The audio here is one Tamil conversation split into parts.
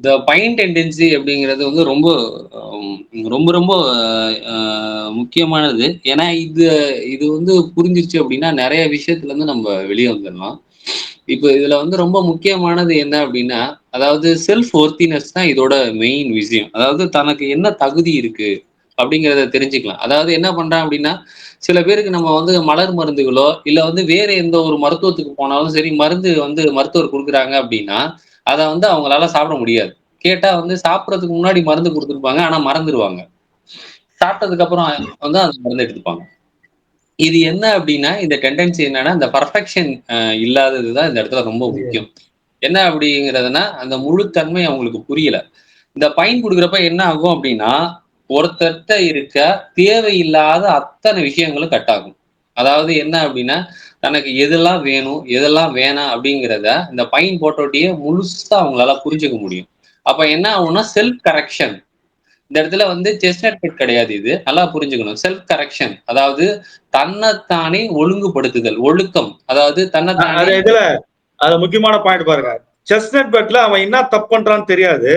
இந்த பைன் டெண்டன்சி அப்படிங்கிறது வந்து ரொம்ப ரொம்ப ரொம்ப முக்கியமானது. ஏன்னா இது இது வந்து புரிஞ்சிருச்சு அப்படின்னா நிறைய விஷயத்துல இருந்து நம்ம வெளியே வந்துடலாம். இப்போ இதுல வந்து ரொம்ப முக்கியமானது என்ன அப்படின்னா அதாவது செல்ஃப் ஒர்த்தினஸ் தான் இதோட மெயின் விஷயம். அதாவது தனக்கு என்ன தகுதி இருக்கு அப்படிங்கிறத தெரிஞ்சுக்கலாம். அதாவது என்ன பண்றான் அப்படின்னா சில பேருக்கு நம்ம வந்து மலர் மருந்துகளோ இல்லை வந்து வேற எந்த ஒரு மருத்துவத்துக்கு போனாலும் சரி மருந்து வந்து மருத்துவர் கொடுக்குறாங்க அப்படின்னா அதை வந்து அவங்களால சாப்பிட முடியாது. கேட்டா வந்து சாப்பிட்றதுக்கு முன்னாடி மருந்து கொடுத்துருப்பாங்க ஆனா மறந்துடுவாங்க சாப்பிட்டதுக்கு அப்புறம் வந்து அந்த மருந்து எடுத்துப்பாங்க. இது என்ன அப்படின்னா இந்த டெண்டன்சி என்னன்னா இந்த பர்ஃபெக்ஷன் இல்லாததுதான் இந்த இடத்துல ரொம்ப முக்கியம். என்ன அப்படிங்கிறதுனா அந்த முழுத்தன்மை அவங்களுக்கு புரியல. இந்த பயன் கொடுக்குறப்ப என்ன ஆகும் அப்படின்னா ஒருத்தர்கிட்ட இருக்க தேவையில்லாத அத்தனை விஷயங்களும் கட் ஆகும். அதாவது என்ன அப்படின்னா தனக்கு எதெல்லாம் வேணும் எதெல்லாம் வேணாம் அப்படிங்கிறத இந்த பைன் போட்டோட்டியே முழுசா அவங்களால புரிஞ்சுக்க முடியும். அப்ப என்ன ஆகும்னா செல்ஃப் கரெக்ஷன் இந்த இடத்துல வந்து செஸ்னட் பெட் கிடையாது இது. நல்லா புரிஞ்சுக்கணும். செல்ஃப் கரெக்ஷன் அதாவது தன்னைத்தானே ஒழுங்குபடுத்துதல் ஒழுக்கம். அதாவது தன்னைத்தானே இதுல அது முக்கியமான பாயிண்ட் பாருங்க. செஸ்னட் பெட்ல அவன் என்ன தப்பு பண்றான்னு தெரியாது.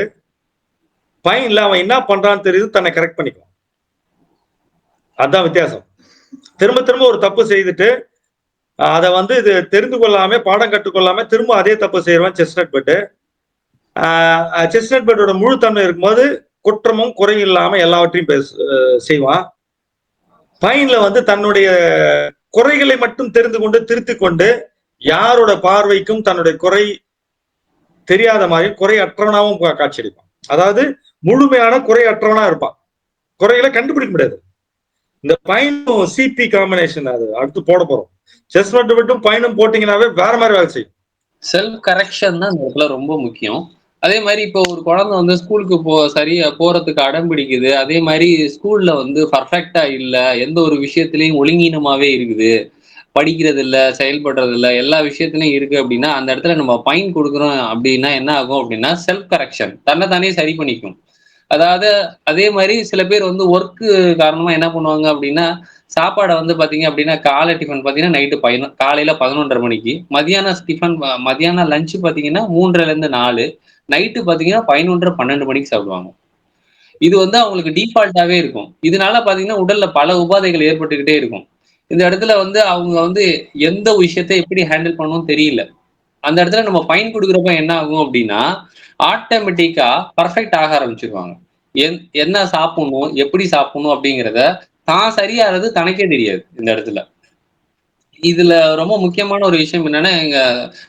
பையன்ல அவன் என்ன பண்றான்னு தெரியுது தன்னை கரெக்ட் பண்ணிக்கலாம் அதான் வித்தியாசம். திரும்ப திரும்ப ஒரு தப்பு செய்துட்டு அதை வந்து இது தெரிந்து கொள்ளாம பாடம் கற்றுக்கொள்ளாம திரும்ப அதே தப்பு செய்யறவன் செஸ்னட் பெட்டு செஸ்னட் பெட்டோட முழு தன்மை இருக்கும்போது குற்றமும் குறையும் இல்லாம எல்லாவற்றையும் பேச செய்வான். பைன்ல வந்து தன்னுடைய குறைகளை மட்டும் தெரிந்து கொண்டு திருத்தி கொண்டு யாரோட பார்வைக்கும் தன்னுடைய குறை தெரியாத மாதிரி குறை அற்றவனாவும் காட்சியளிப்பான். அதாவது முழுமையான குறை அற்றவனா இருப்பான். குறைகளை கண்டுபிடிக்க முடியாது. இந்த பைனும் சிபி காம்பினேஷன் அது அடுத்து போட போறோம். செஸ் மட்டும் மட்டும் பயணம் போட்டீங்கன்னாவே வேற மாதிரி வேலை செய்யும். செல்ஃப் கரெக்ஷன் தான் இந்த இடத்துல ரொம்ப முக்கியம். அதே மாதிரி இப்போ ஒரு குழந்தை வந்து ஸ்கூலுக்கு போ சரியா போறதுக்கு அடம் பிடிக்குது. அதே மாதிரி ஸ்கூல்ல வந்து பர்ஃபெக்டா இல்ல எந்த ஒரு விஷயத்திலையும் ஒழுங்கீனமாவே இருக்குது. படிக்கிறது இல்ல செயல்படுறது இல்ல எல்லா விஷயத்திலையும் இருக்கு அப்படின்னா அந்த இடத்துல நம்ம பைன் கொடுக்குறோம் அப்படின்னா என்ன ஆகும் அப்படின்னா செல்ஃப் கரெக்ஷன் தன்னை தானே சரி பண்ணிக்கும். அதாவது அதே மாதிரி சில பேர் வந்து ஒர்க்கு காரணமா என்ன பண்ணுவாங்க அப்படின்னா சாப்பாடை வந்து பாத்தீங்க அப்படின்னா காலை டிஃபன் பாத்தீங்கன்னா நைட்டு பதினொ காலையில பதினொன்றரை மணிக்கு மதியான டிஃபன் மதியானம் லஞ்சு பாத்தீங்கன்னா மூன்றுல இருந்து நாலு நைட்டு பாத்தீங்கன்னா பதினொன்றரை பன்னெண்டு மணிக்கு சாப்பிடுவாங்க. இது வந்து அவங்களுக்கு டிஃபால்ட்டாவே இருக்கும். இதனால பாத்தீங்கன்னா உடல்ல பல உபாதைகள் ஏற்பட்டுக்கிட்டே இருக்கும். இந்த இடத்துல வந்து அவங்க வந்து எந்த விஷயத்த எப்படி ஹேண்டில் பண்ணணும்னு தெரியல. அந்த இடத்துல நம்ம ஃபைன் கொடுக்குறப்ப என்ன ஆகும் அப்படின்னா ஆட்டோமேட்டிக்கா பர்ஃபெக்ட் ஆக ஆரம்பிச்சிருவாங்க. என்ன சாப்பிடணும் எப்படி சாப்பிடணும் அப்படிங்கிறத தான் சரியாகிறது தனக்கே தெரியாது இந்த இடத்துல. இதுல ரொம்ப முக்கியமான ஒரு விஷயம் என்னன்னா எங்க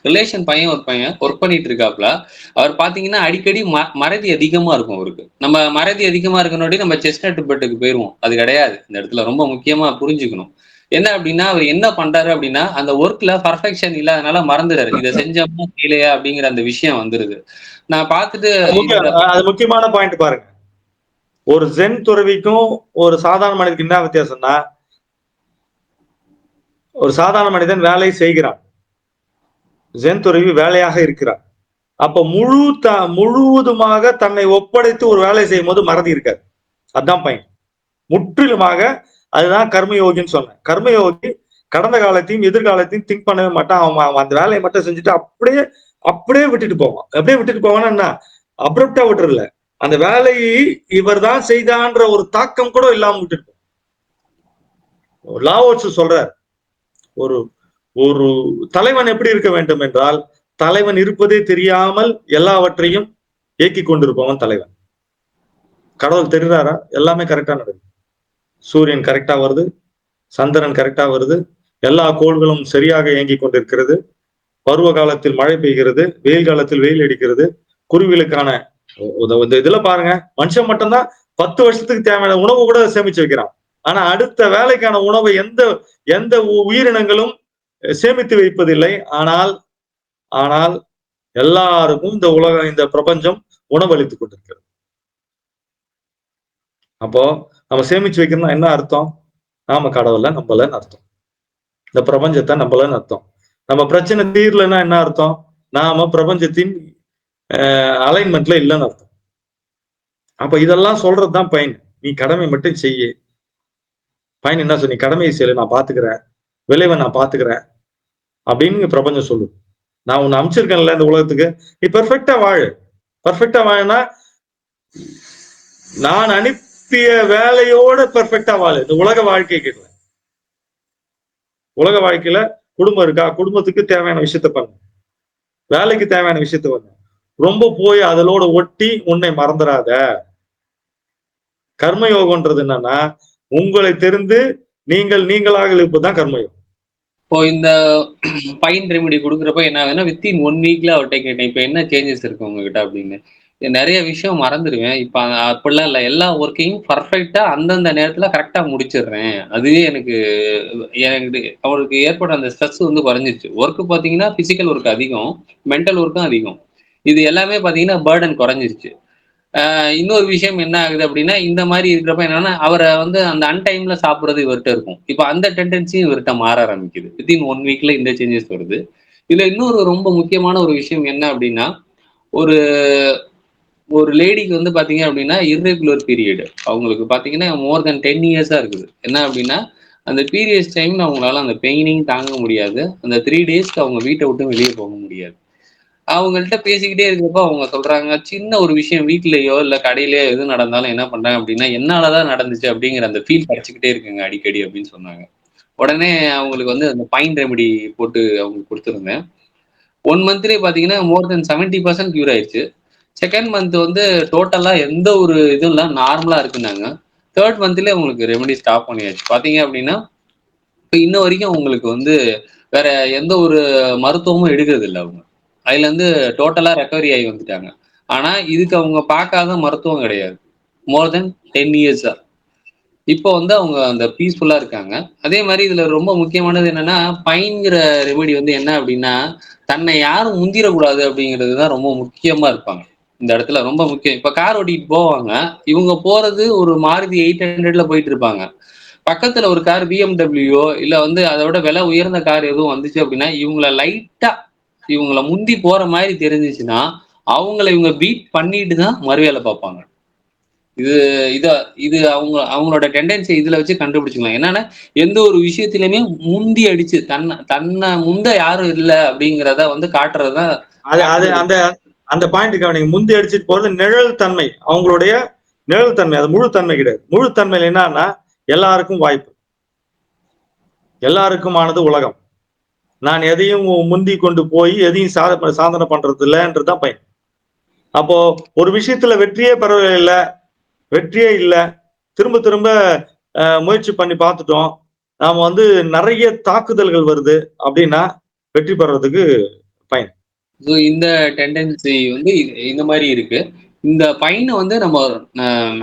ரிலேஷன் பையன் ஒரு பையன் ஒர்க் பண்ணிட்டு இருக்காப்ல அவர் பாத்தீங்கன்னா அடிக்கடி ம மறதி அதிகமா இருக்கும் அவருக்கு. நம்ம மறதி அதிகமா இருக்கணும் நம்ம செஸ்ட் பெட்டுக்கு போயிருவோம். அது கிடையாது. இந்த இடத்துல ரொம்ப முக்கியமா புரிஞ்சுக்கணும். என்ன அப்படின்னா அவர் என்ன பண்றாரு அப்படின்னா அந்த ஒர்க்ல பர்ஃபெக்ஷன் இல்லாதனால மறந்துடாரு இதை செஞ்சோம்னா இல்லையா அப்படிங்கிற அந்த விஷயம் வந்துருது. நான் பார்த்துட்டு அது முக்கியமான பாயிண்ட் பாருங்க. ஒரு ஜென் துறவிக்கும் ஒரு சாதாரண மனிதனுக்கு என்ன வித்தியாசம்னா ஒரு சாதாரண மனிதன் வேலை செய்கிறான். ஜென் துறவி வேலையாக இருக்கிறார் அப்ப முழு த முழுவதுமாக தன்னை ஒப்படைத்து ஒரு வேலை செய்யும் போது மறதி இருக்காது அதுதான் பயன் முற்றிலுமாக அதுதான் கர்மயோகின்னு சொன்னேன். கர்மயோகி கடந்த காலத்தையும் எதிர்காலத்தையும் திங்க் பண்ணவே மாட்டான். அவன் அந்த வேலையை மட்டும் செஞ்சுட்டு அப்படியே அப்படியே விட்டுட்டு போவான். அப்படியே விட்டுட்டு போவான்னா என்ன? அப்ரப்டா விட்டுறல. அந்த வேலையை இவர் தான் செய்தான்ற ஒரு தாக்கம் கூட இல்லாம விட்டுட்டு லாவோட்ஸ் சொல்றார். ஒரு ஒரு தலைவன் எப்படி இருக்க வேண்டும் என்றால் தலைவன் இருப்பதே தெரியாமல் எல்லாவற்றையும் இயக்கி கொண்டிருப்பவன் தலைவன். கடவுள் தெரிகிறாரா எல்லாமே கரெக்டா நடக்கும் சூரியன் கரெக்டா வருது சந்திரன் கரெக்டா வருது எல்லா கோள்களும் சரியாக இயங்கி கொண்டிருக்கிறது. பருவ காலத்தில் மழை பெய்கிறது வெயில் காலத்தில் வெயில் அடிக்கிறது. குருவிகளுக்கான இந்த இதுல பாருங்க. மனுஷன் மட்டும்தான் பத்து வருஷத்துக்கு தேவையான உணவு கூட சேமிச்சு வைக்கிறான். ஆனா அடுத்த வேலைக்கான உணவை எந்த எந்த உயிரினங்களும் சேமித்து வைப்பதில்லை. ஆனால் ஆனால் எல்லாருக்கும் இந்த உலகம் இந்த பிரபஞ்சம் உணவளித்துக் கொண்டிருக்கிறது. அப்போ நம்ம சேமிச்சு வைக்கணும்னா என்ன அர்த்தம்? நாம கடவுளை நம்பலன்னு அர்த்தம். இந்த பிரபஞ்சத்தை நம்பலன்னு அர்த்தம். நம்ம பிரச்சனை தீரலன்னா என்ன அர்த்தம்? நாம பிரபஞ்சத்தின் அலைன்மெண்ட்ல இல்லைன்னு அர்த்தம். அப்ப இதெல்லாம் சொல்றதுதான் பயன். நீ கடமை மட்டும் செய்ய. பயன் என்ன சொல்லி கடமையை செய்யல நான் பாத்துக்கிறேன். விளைவை நான் பாத்துக்கிறேன். அப்படின்னு பிரபஞ்சம் சொல்லு நான் உன்னை அமைச்சிருக்கேன்ல இந்த உலகத்துக்கு. நீ பெர்ஃபெக்டா வாழு. பர்ஃபெக்டா வாழனா நான் அனுப்பி வேலையோட பெர்ஃபெக்டா வாழு. இந்த உலக வாழ்க்கை கேட்கல உலக வாழ்க்கையில குடும்பம் இருக்கா? குடும்பத்துக்கு தேவையான விஷயத்த பண்ணு. வேலைக்கு தேவையான விஷயத்த பண்ணு. ரொம்ப போய் அதலோட ஒட்டி உன்னை மறந்துடாத கர்மயோகம்ன்றது என்னன்னா உங்களை தெரிந்து நீங்கள் நீங்களாக இருப்பதுதான் கர்மயோகம். இப்போ இந்த பைன் ரெமெடி கொடுக்குறப்ப என்ன ஆகுதுன்னா வித்தின் ஒன் வீக்ல அவர்கிட்ட கேட்டேன். இப்போ என்ன சேஞ்சஸ் இருக்கு உங்ககிட்ட அப்படின்னு? நிறைய விஷயம் மறந்துடுவேன். இப்போ அப்படிலாம் இல்லை. எல்லா ஒர்க்கையும் பர்ஃபெக்டாக அந்தந்த நேரத்தில் கரெக்டாக முடிச்சிடுறேன். அதுவே எனக்கு எனக்கு அவருக்கு ஏற்பட்ட அந்த ஸ்ட்ரெஸ் வந்து குறைஞ்சிருச்சு. ஒர்க்கு பார்த்தீங்கன்னா ஃபிசிக்கல் ஒர்க் அதிகம். மென்டல் ஒர்க்கும் அதிகம். இது எல்லாமே பார்த்தீங்கன்னா பேர்டன் குறைஞ்சிருச்சு. இன்னொரு விஷயம் என்ன ஆகுது அப்படின்னா இந்த மாதிரி இருக்கிறப்ப என்னன்னா அவரை வந்து அந்த அன்டைம்ல சாப்பிட்றது இவர்கிட்ட இருக்கும். இப்போ அந்த டெண்டன்சியும் இவர்கிட்ட மாற ஆரம்பிக்குது. வித்தின் ஒன் வீக்ல இந்த சேஞ்சஸ் வருது. இதுல இன்னொரு ரொம்ப முக்கியமான ஒரு விஷயம் என்ன அப்படின்னா ஒரு ஒரு லேடிக்கு வந்து பாத்தீங்க அப்படின்னா இர்ரெகுலர் பீரியடு அவங்களுக்கு பாத்தீங்கன்னா மோர் தென் டென் இயர்ஸா இருக்குது. என்ன அப்படின்னா அந்த பீரியட்ஸ் டைம்ல அவங்களால அந்த பெயினிங் தாங்க முடியாது. அந்த த்ரீ டேஸ்க்கு அவங்க வீட்டை விட்டு வெளியே போக முடியாது. அவங்கள்ட்ட பேசிக்கிட்டே இருக்கிறப்ப அவங்க சொல்றாங்க சின்ன ஒரு விஷயம் வீட்லயோ இல்ல கடையிலயோ எது நடந்தாலும் என்ன பண்றாங்க அப்படின்னா என்னாலதான் நடந்துச்சு அப்படிங்கிற அந்த ஃபீல் கிடைச்சிக்கிட்டே இருக்குங்க அடிக்கடி அப்படின்னு சொன்னாங்க. உடனே அவங்களுக்கு வந்து அந்த பைன் ரெமெடி போட்டு அவங்களுக்கு கொடுத்துருந்தேன். ஒன் மந்த்லேயே பார்த்தீங்கன்னா more than seventy percent cure ஆயிடுச்சு செகண்ட் மந்த் வந்து டோட்டலா எந்த ஒரு இதுவும் இல்லை நார்மலா இருக்குனாங்க தேர்ட் மந்த்லேயே உங்களுக்கு ரெமெடி ஸ்டாப் பண்ணியாச்சு. பார்த்தீங்க அப்படின்னா இப்போ இன்ன வரைக்கும் உங்களுக்கு வந்து வேற எந்த ஒரு மருத்துவமும் எடுக்கிறது இல்லை அவங்க. அதுல இருந்து டோட்டலா ரெக்கவரி ஆகி வந்துட்டாங்க. ஆனா இதுக்கு அவங்க பார்க்காத மருத்துவம் கிடையாது. மோர் தென் டென் இயர்ஸா இப்போ வந்து அவங்க அந்த பீஸ்ஃபுல்லா இருக்காங்க. அதே மாதிரி இதுல ரொம்ப முக்கியமானது என்னன்னா பைன்கிற ரெமெடி வந்து என்ன அப்படின்னா தன்னை யாரும் முந்திரக்கூடாது அப்படிங்கிறது தான் ரொம்ப முக்கியமா இருப்பாங்க. இந்த இடத்துல ரொம்ப முக்கியம். இப்ப கார் ஓட்டிட்டு போவாங்க. இவங்க போறது ஒரு மாருதி எயிட் ஹண்ட்ரட்ல போயிட்டு இருப்பாங்க. பக்கத்துல ஒரு கார் பிஎம்டபிள்யூ இல்ல வந்து அதோட விலை உயர்ந்த கார் எதுவும் வந்துச்சு அப்படின்னா இவங்கள லைட்டா இவங்கள முந்தி போற மாதிரி தெரிஞ்சிச்சுன்னா அவங்கள இவங்க பீட் பண்ணிட்டு தான் மறுவேலை பார்ப்பாங்க. இது இத இது அவங்க அவங்களோட டெண்டன்சி இதுல வச்சு கண்டுபிடிச்சிக்கலாம். என்னன்னா எந்த ஒரு விஷயத்திலுமே முந்தி அடிச்சு தன்னை தன்னை முந்த யாரும் இல்லை அப்படிங்கிறத வந்து காட்டுறதுதான் அது அது அந்த அந்த பாயிண்ட் கவனிங்க முந்தி அடிச்சுட்டு போறது நிழல் தன்மை. அவங்களுடைய நிழல் தன்மை அது முழு தன்மை கிடையாது. முழு தன்மையில் என்னன்னா எல்லாருக்கும் வாய்ப்பு. எல்லாருக்குமானது உலகம். நான் எதையும் முந்தி கொண்டு போய் எதையும் சாத சாதனை பண்றது இல்லைன்றதுதான் பயன். அப்போ ஒரு விஷயத்துல வெற்றியே பெறவில்லை வெற்றியே இல்லை. திரும்ப திரும்ப முயற்சி பண்ணி பார்த்துட்டோம். நாம வந்து நிறைய தாக்குதல்கள் வருது அப்படின்னா வெற்றி பெறதுக்கு பயன். ஸோ இந்த டெண்டன்சி வந்து இந்த மாதிரி இருக்கு. இந்த பையனை வந்து நம்ம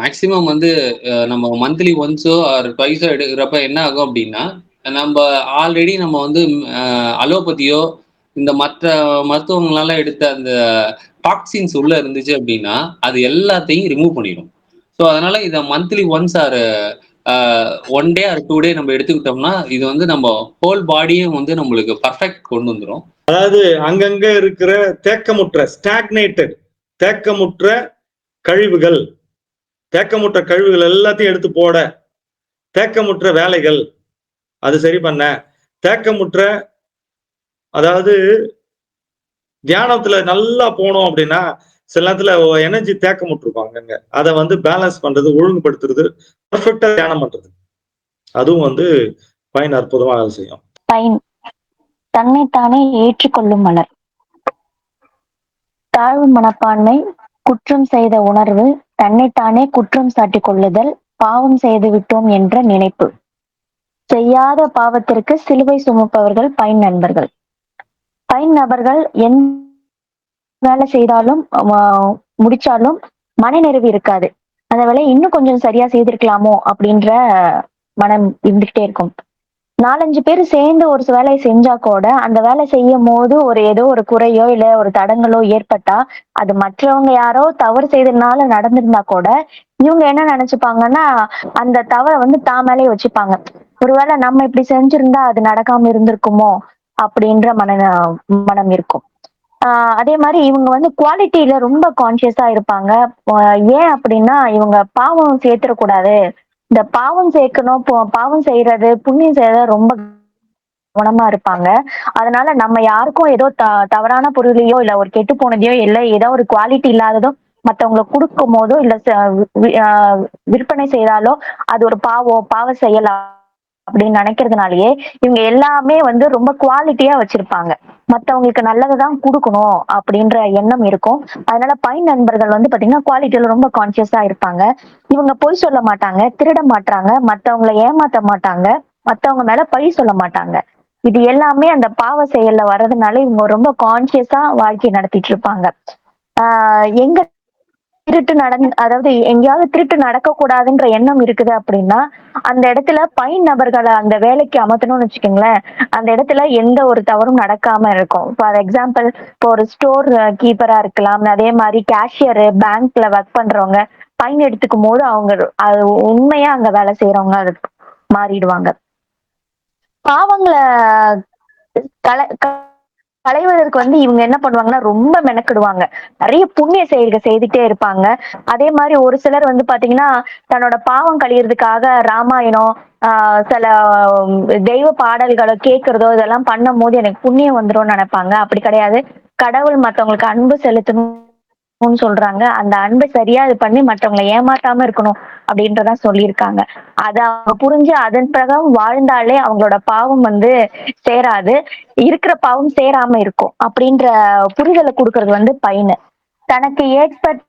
மேக்சிமம் வந்து நம்ம மந்த்லி ஒன்ஸோ ஆர் ட்வைஸோ எடுக்கிறப்ப என்ன ஆகும் அப்படின்னா நம்ம ஆல்ரெடி நம்ம வந்து அலோபதியோ இந்த மற்ற மருத்துவங்களால எடுத்த அந்த டாக்ஸின்ஸ் உள்ள இருந்துச்சு அப்படின்னா அது எல்லாத்தையும் ரிமூவ் பண்ணிடும். ஸோ அதனால இதை monthly once or one day or two day நம்ம எடுத்துக்கிட்டோம்னா இது வந்து நம்ம ஹோல் பாடியும் வந்து நம்மளுக்கு பர்ஃபெக்ட் கொண்டு வந்துடும் அதாவது அங்கங்க இருக்கிற தேக்கமுற்ற ஸ்டாக்னேட்டட் தேக்கமுற்ற கழிவுகள். தேக்கமுற்ற கழிவுகள் எல்லாத்தையும் எடுத்து போட. தேக்கமுற்ற வேலைகள். அது சரி பண்ண. தேக்கமுற்ற அதாவது தியானத்துல நல்லா போனோம் அப்படின்னா சில நேரத்துல எனர்ஜி தேக்கமுட்டிருக்கும் அங்கங்க. அதை வந்து பேலன்ஸ் பண்றது ஒழுங்குபடுத்துறது பர்ஃபெக்டா தியானம் பண்றது. அதுவும் வந்து பயன் அற்புதமாக வேலை செய்யும். பயன். தன்னைத்தானே ஏற்றுக்கொள்ளும் மலர். தாழ்வு மனப்பான்மை குற்றம் செய்த உணர்வு தன்னைத்தானே குற்றம் சாட்டிக் கொள்ளுதல் பாவம் செய்து விட்டோம் என்ற நினைப்பு. செய்யாத பாவத்திற்கு சிலுவை சுமப்பவர்கள் பயன் நண்பர்கள். பயன் நபர்கள் எந் வேலை செய்தாலும் முடிச்சாலும் மனநிறைவு இருக்காது. அந்த வேலை இன்னும் கொஞ்சம் சரியா செய்திருக்கலாமோ அப்படின்ற மனம் இருந்துகிட்டே இருக்கும். நாலஞ்சு பேர் சேர்ந்து ஒரு வேலையை செஞ்சா கூட அந்த வேலை செய்யும் போது ஒரு ஏதோ ஒரு குறையோ இல்ல ஒரு தடங்களோ ஏற்பட்டா அது மற்றவங்க யாரோ தவறு செய்ததுனால நடந்திருந்தா கூட இவங்க என்ன நினைச்சுப்பாங்கன்னா அந்த தவறை வந்து தான் மேலே வச்சுப்பாங்க. ஒருவேளை நம்ம இப்படி செஞ்சிருந்தா அது நடக்காம இருந்திருக்குமோ அப்படின்ற மன மனம் இருக்கும். ஆஹ் அதே மாதிரி இவங்க வந்து குவாலிட்டியில ரொம்ப கான்சியஸா இருப்பாங்க. ஏன் அப்படின்னா இவங்க பாவம் சேர்த்துடக்கூடாது. இந்த பாவம் சேர்க்கணும் பாவம் செய்யறது புண்ணியம் செய்யறது ரொம்ப கவனமா இருப்பாங்க. அதனால நம்ம யாருக்கும் ஏதோ த தவறான பொருளையோ இல்ல ஒரு கெட்டு போனதையோ இல்ல ஏதோ ஒரு குவாலிட்டி இல்லாததோ மத்தவங்களை கொடுக்கும் போதோ இல்ல விற்பனை செய்தாலோ அது ஒரு பாவம் பாவ செயலா அப்படின்னு நினைக்கிறதுனாலயே இவங்க எல்லாமே வந்து ரொம்ப குவாலிட்டியா வச்சிருப்பாங்க. மத்தவங்களுக்கு நல்லதுதான் கொடுக்கணும் அப்படின்ற எண்ணம் இருக்கும். அதனால பை நண்பர்கள் வந்து பாத்தீங்கன்னா குவாலிட்டியில ரொம்ப கான்சியஸா இருப்பாங்க. இவங்க பொய் சொல்ல மாட்டாங்க திருட மாட்டாங்க மற்றவங்களை ஏமாத்த மாட்டாங்க மத்தவங்க மேல பழி சொல்ல மாட்டாங்க. இது எல்லாமே அந்த பாவ செயல்ல வர்றதுனால இவங்க ரொம்ப கான்சியஸா வாழ்க்கை நடத்திட்டு இருப்பாங்க. ஆஹ் எங்க திருட்டு நடந் அதாவது எங்கேயாவது திருட்டு நடக்க கூடாதுன்ற எண்ணம் இருக்குது அப்படின்னா அந்த இடத்துல பைன் நபர்களை அந்த வேலைக்கு அமர்த்தணும்னு வச்சுக்கோங்களேன். அந்த இடத்துல எந்த ஒரு தவறும் நடக்காம இருக்கும். ஃபார் எக்ஸாம்பிள் இப்போ ஒரு ஸ்டோர் கீப்பரா இருக்கலாம். அதே மாதிரி கேஷியர் பேங்க்ல ஒர்க் பண்றவங்க பைன் எடுத்துக்கும் போது அவங்க அது உண்மையா அங்க வேலை செய்யறவங்க அது மாறிடுவாங்க. பாவங்களை கலை களைவதற்கு வந்து இவங்க என்ன பண்ணுவாங்கன்னா ரொம்ப மெனக்கிடுவாங்க. நிறைய புண்ணிய செயல்கள் செய்துட்டே இருப்பாங்க. அதே மாதிரி ஒரு சிலர் வந்து பாத்தீங்கன்னா தன்னோட பாவம் கழியறதுக்காக ராமாயணம் ஆஹ் சில தெய்வ பாடல்களை கேட்கறதோ இதெல்லாம் பண்ணும் போது எனக்கு புண்ணியம் வந்துரும்னு நினைப்பாங்க. அப்படி கிடையாது. கடவுள் மத்தவங்களுக்கு அன்பு செலுத்தணும். சொல்றாங்க. அந்த அன்பை சரியா இது பண்ணி மற்றவங்களை ஏமாத்தாம இருக்கணும் அப்படின்றதா சொல்லியிருக்காங்க. அத அவங்க புரிஞ்சு அதன் பிரகாரம் வாழ்ந்தாலே அவங்களோட பாவம் வந்து சேராது. இருக்கிற பாவம் சேராம இருக்கும் அப்படின்ற புரிதலை கொடுக்கறது வந்து பயனு. தனக்கு ஏற்பட்ட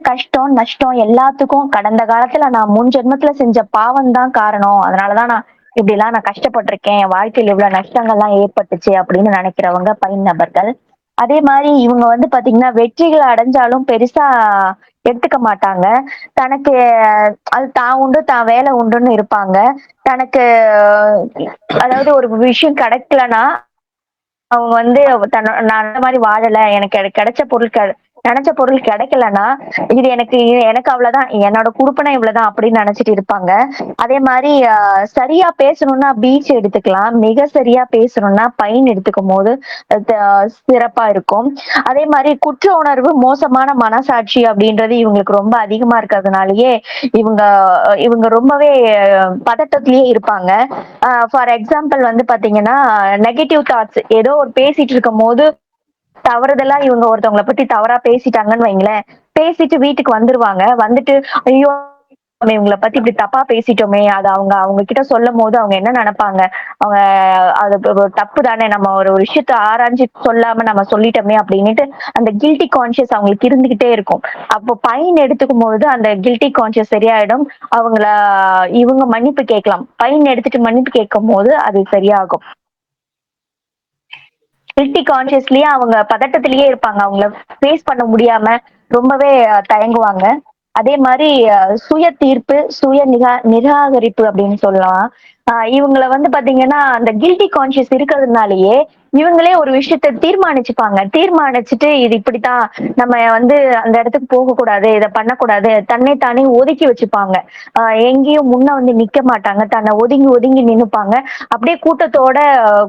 கஷ்டம் நஷ்டம் எல்லாத்துக்கும் கடந்த காலத்துல நான் முன் ஜென்மத்துல செஞ்ச பாவம் தான் காரணம். அதனாலதான் நான் இப்படி எல்லாம் நான் கஷ்டப்பட்டிருக்கேன். என் வாழ்க்கையில் இவ்வளவு நஷ்டங்கள்லாம் ஏற்பட்டுச்சு அப்படின்னு நினைக்கிறவங்க பயன் நபர்கள். அதே மாதிரி இவங்க வந்து பாத்தீங்கன்னா வெற்றிகளை அடைஞ்சாலும் பெருசா எடுத்துக்க மாட்டாங்க. தனக்கு அது தான் உண்டு தான் வேலை உண்டுன்னு இருப்பாங்க. தனக்கு அதாவது ஒரு விஷயம் கிடைக்கலன்னா அவங்க வந்து தன்னோட நான் அந்த மாதிரி வாழல எனக்கு கிடைச்ச பொருள் நினைச்ச பொருள் கிடைக்கலன்னா இது எனக்கு எனக்கு அவ்வளவுதான் என்னோட குடுப்பனை இவ்வளவுதான் அப்படின்னு நினைச்சிட்டு இருப்பாங்க. அதே மாதிரி சரியா பேசணும்னா பீச் எடுத்துக்கலாம். மிக சரியா பேசணும்னா பைன் எடுத்துக்கும் போது சிறப்பா இருக்கும். அதே மாதிரி குற்ற உணர்வு மோசமான மனசாட்சி அப்படின்றது இவங்களுக்கு ரொம்ப அதிகமா இருக்கிறதுனாலயே இவங்க இவங்க ரொம்பவே பதட்டத்திலேயே இருப்பாங்க. ஃபார் எக்ஸாம்பிள் வந்து பாத்தீங்கன்னா நெகட்டிவ் தாட்ஸ் ஏதோ ஒரு பேசிட்டு இருக்கும் போது தவறுதலா இவங்க ஒருத்தவங்களை பத்தி தவறா பேசிட்டாங்கன்னு வைங்களேன். பேசிட்டு வீட்டுக்கு வந்துருவாங்க. வந்துட்டு ஐயோ இவங்களை பத்தி இப்படி தப்பா பேசிட்டோமே. அது அவங்க அவங்க கிட்ட சொல்லும் போது அவங்க என்ன நினைப்பாங்க? அவங்க அது தப்பு தானே. நம்ம ஒரு விஷயத்த ஆராய்ஞ்சு சொல்லாம நம்ம சொல்லிட்டோமே அப்படின்னுட்டு அந்த கில்ட்டி கான்சியஸ் அவங்களுக்கு இருந்துகிட்டே இருக்கும். அப்போ பையன் எடுத்துக்கும் போது அந்த கில்ட்டி கான்சியஸ் சரியாயிடும். அவங்கள இவங்க மன்னிப்பு கேட்கலாம். பையன் எடுத்துட்டு மன்னிப்பு கேட்கும் போது அது சரியாகும். கில்ட்டி கான்சியஸ்லயே அவங்க பதட்டத்திலேயே இருப்பாங்க. அவங்கள ஃபேஸ் பண்ண முடியாம ரொம்பவே தயங்குவாங்க. அதே மாதிரி சுய தீர்ப்பு சுய நிகா நிராகரிப்பு அப்படின்னு சொல்லலாம். இவங்களை வந்து பாத்தீங்கன்னா அந்த கில்ட்டி கான்சியஸ் இருக்கிறதுனாலயே இவங்களே ஒரு விஷயத்த தீர்மானிச்சுப்பாங்க. தீர்மானிச்சுட்டு இது இப்படித்தான் நம்ம வந்து அந்த இடத்துக்கு போக கூடாது இதை பண்ணக்கூடாது தன்னை தானே ஒதுக்கி வச்சுப்பாங்க. எங்கேயும் முன்ன வந்து நிக்க மாட்டாங்க. தன்னை ஒதுங்கி ஒதுங்கி நின்னுப்பாங்க. அப்படியே கூட்டத்தோட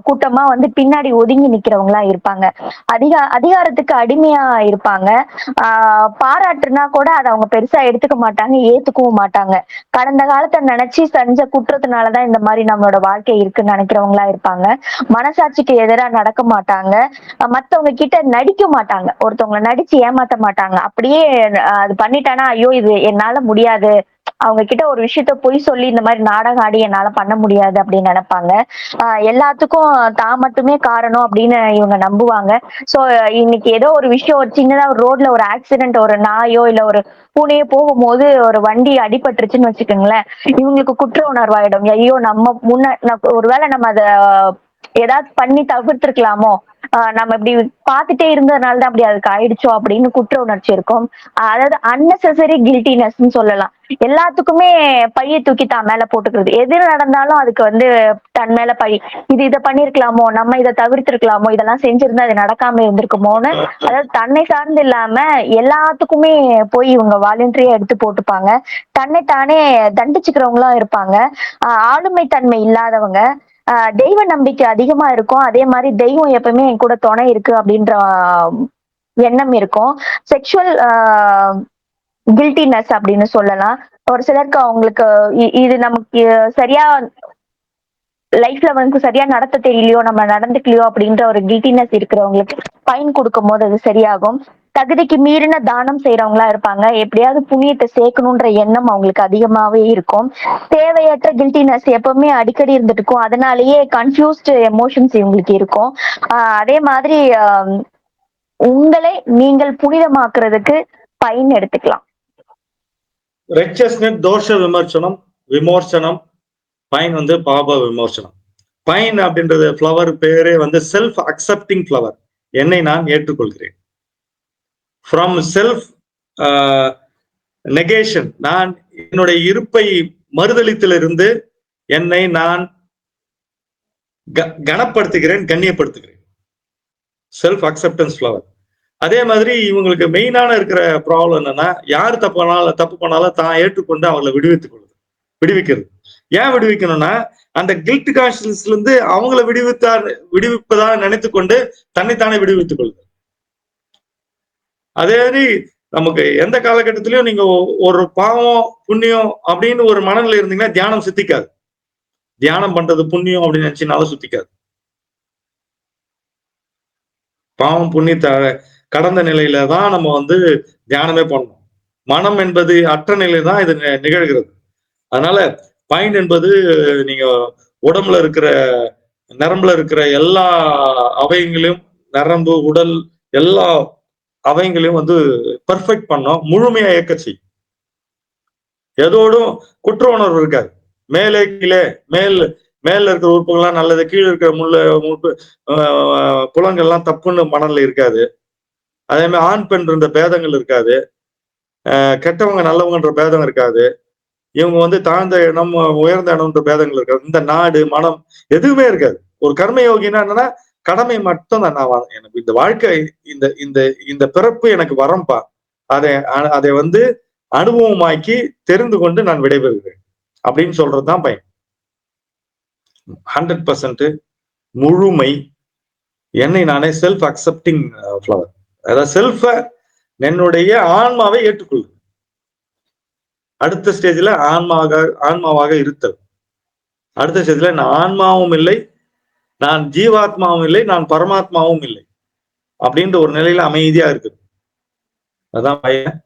கூட்டமா வந்து பின்னாடி ஒதுங்கி நிக்கிறவங்களா இருப்பாங்க. அதிக அதிகாரத்துக்கு அடிமையா இருப்பாங்க. ஆஹ் பாராட்டுனா கூட அதை அவங்க பெருசா எடுத்துக்க மாட்டாங்க ஏத்துக்கவும் மாட்டாங்க. கடந்த காலத்தை நினைச்சு செஞ்ச குற்றத்தினாலதான் இந்த மாதிரி நம்மளோட வாழ்க்கை இருக்குன்னு நினைக்கிறவங்களா இருப்பாங்க. மனசாட்சிக்கு எதிராக நடக்க மாட்டாங்க. மத்தவங்க கிட்ட நடிக்க மாட்டாங்க. ஒருத்தவங்களை நடிச்சு ஏமாத்த மாட்டாங்க. அப்படியே அது பண்ணிட்டானா ஐயோ இது என்னால முடியாது. அவங்க கிட்ட ஒரு விஷயத்த பொய் சொல்லி இந்த மாதிரி நாடகம் ஆடி என்னால பண்ண முடியாது அப்படின்னு நினைப்பாங்க. ஆஹ் எல்லாத்துக்கும் தான் மட்டுமே காரணம் அப்படின்னு இவங்க நம்புவாங்க. சோ இன்னைக்கு ஏதோ ஒரு விஷயம் ஒரு சின்னதா ஒரு ரோட்ல ஒரு ஆக்சிடென்ட் ஒரு நாயோ இல்ல ஒரு பூனையோ போகும்போது ஒரு வண்டி அடிபட்டுருச்சுன்னு வச்சுக்கோங்களேன். இவங்களுக்கு குற்ற உணர்வாயிடும். ஐயோ நம்ம முன்ன ஒருவேளை நம்ம அதை ஏதாவது பண்ணி தவிர்த்திருக்கலாமோ? நம்ம இப்படி பார்த்துட்டே இருந்ததுனால தான் அப்படி அதுக்கு ஆயிடுச்சோ அப்படின்னு குற்ற உணர்ச்சி இருக்கும். அதாவது அன்னெசரி கில்டினஸ் சொல்லலாம். எல்லாத்துக்குமே பையை தூக்கி தான் மேல போட்டுக்கிறது. எது நடந்தாலும் அதுக்கு வந்து தன் மேல பழி. இது இதை பண்ணிருக்கலாமோ? நம்ம இதை தவிர்த்திருக்கலாமோ? இதெல்லாம் செஞ்சிருந்தா அது நடக்காம இருந்திருக்குமோன்னு. அதாவது தன்னை சார்ந்து இல்லாம எல்லாத்துக்குமே போய் இவங்க வாலண்டரியா எடுத்து போட்டுப்பாங்க. தன்னை தானே தண்டிச்சுக்கிறவங்களும் இருப்பாங்க. ஆளுமை தன்மை இல்லாதவங்க. தெய்வ நம்பிக்கை அதிகமா இருக்கும். அதே மாதிரி தெய்வம் எப்பவுமே என் கூட துணை இருக்கு அப்படின்ற எண்ணம் இருக்கும். செக்ஷுவல் கில்டினஸ் அப்படின்னு சொல்லலாம். ஒரு சிலருக்கு அவங்களுக்கு இது நமக்கு சரியா லைஃப்ல வந்து சரியா நடத்த தெரியலையோ நம்ம நடந்துக்கலையோ அப்படின்ற ஒரு கில்ட்டினஸ் இருக்கிறவங்களுக்கு ஃபைன் கொடுக்கும் போது அது சரியாகும். தகுதிக்கு மீறின தானம் செய்யறவங்களா இருப்பாங்க. எப்படியாவது புண்ணியத்தை சேர்க்கணுன்ற எண்ணம் அவங்களுக்கு அதிகமாவே இருக்கும். தேவையற்ற கில்ட்டினஸ் எப்பவுமே அடிக்கடி இருந்துட்டு இருக்கும் அதனாலயே கன்ஃபியூஸ்டு எமோஷன்ஸ் இவங்களுக்கு இருக்கும். அதே மாதிரி உங்களை நீங்கள் புனிதமாக்குறதுக்கு பயன் எடுத்துக்கலாம். ரெக்சஸ்னஸ் தோஷ விமர்சனம் விமோசனம் பைன் வந்து பாப விமோசனம். பைன் அப்படின்றது ஃப்ளவர் பேரே வந்து செல்ஃப் அக்செப்டிங் ஃப்ளவர் என்னை நான் ஏற்றுக்கொள்கிறேன். ஃப்ரம் செல்ஃப் நெகேஷன் நான் என்னுடைய இருப்பை மறுதளித்திலிருந்து என்னை நான் க- கனப்படுத்துகிறேன் கண்ணியப்படுத்துகிறேன். செல்ஃப் அக்செப்டன்ஸ் ஃப்ளவர் அதே மாதிரி இவங்களுக்கு மெயினான இருக்கிற ப்ராப்ளம் என்னன்னா யார் தப்பு பண்ணாலும் தப்பு பண்ணாலும் தான் ஏற்றுக்கொண்டு அவங்களை விடுவித்துக் கொள்வது விடுவிக்கிறது. ஏன் விடுவிக்கணும்னா அந்த கில்ட் கான்சியஸ்ல இருந்து அவங்கள விடுவித்தார் விடுவிப்பதா நினைத்து கொண்டு தன்னைத்தானே விடுவித்துக் கொள்ளுது அதே மாதிரி நமக்கு எந்த காலகட்டத்திலயும் நீங்க ஒரு பாவம் புண்ணியம் அப்படின்னு ஒரு மனநிலை இருந்தீங்கன்னா தியானம் சித்திக்காது. தியானம் பண்றது புண்ணியம் அப்படின்னு நினைச்சீங்கனாலும் சுத்திக்காது. பாவம் புண்ணியத்தை கடந்த நிலையில தான் நம்ம வந்து தியானமே பண்ணணும். மனம் என்பது அற்ற நிலை தான் இது நிகழ்கிறது. அதனால பைன் என்பது நீங்க உடம்புல இருக்கிற நரம்புல இருக்கிற எல்லா அவயங்களையும் நரம்பு உடல் எல்லா அவைங்களையும் வந்து பெர்ஃபெக்ட் பண்ணோம் முழுமையா இயக்க செய்யும். எதோடும் குற்ற உணர்வு இருக்காது. மேலே கீழே மேல் மேல இருக்கிற உறுப்புகள்லாம் நல்லது கீழே இருக்கிற முள்ள உறுப்பு புலங்கள்லாம் தப்புன்னு மணல்ல இருக்காது. அதே மாதிரி ஆண் பெண் இருந்த பேதங்கள் இருக்காது. ஆஹ் கெட்டவங்க நல்லவங்கன்ற பேதம் இருக்காது. இவங்க வந்து தாழ்ந்த இடம் உயர்ந்த இடம்ன்ற பேதங்கள் இருக்காது. இந்த நாடு மனம் எதுவுமே இருக்காது. ஒரு கர்ம யோகினா என்னன்னா கடமை மட்டும் தான் நான் எனக்கு இந்த வாழ்க்கை இந்த இந்த இந்த பிறப்பு எனக்கு வரம்பா. அதை அதை வந்து அனுபவமாக்கி தெரிந்து கொண்டு நான் விடைபெறுகிறேன். அப்படின்னு சொல்றதுதான் பயன். ஹண்ட்ரட் பர்சன்ட் முழுமை. என்னை நானே செல்ஃப் அக்செப்டிங் ஃப்ளவர் அதாவது செல்ஃப என்னுடைய ஆன்மாவை ஏற்றுக்கொள்ளு அடுத்த ஸ்டேஜ்ல ஆன்மாவாக ஆன்மாவாக இருத்தல். அடுத்த ஸ்டேஜ்ல நான் ஆன்மாவும் இல்லை நான் ஜீவாத்மாவும் இல்லை நான் பரமாத்மாவும் இல்லை. அப்படின்ற ஒரு நிலையில அமைதியா இருக்குது. அதான் பையன்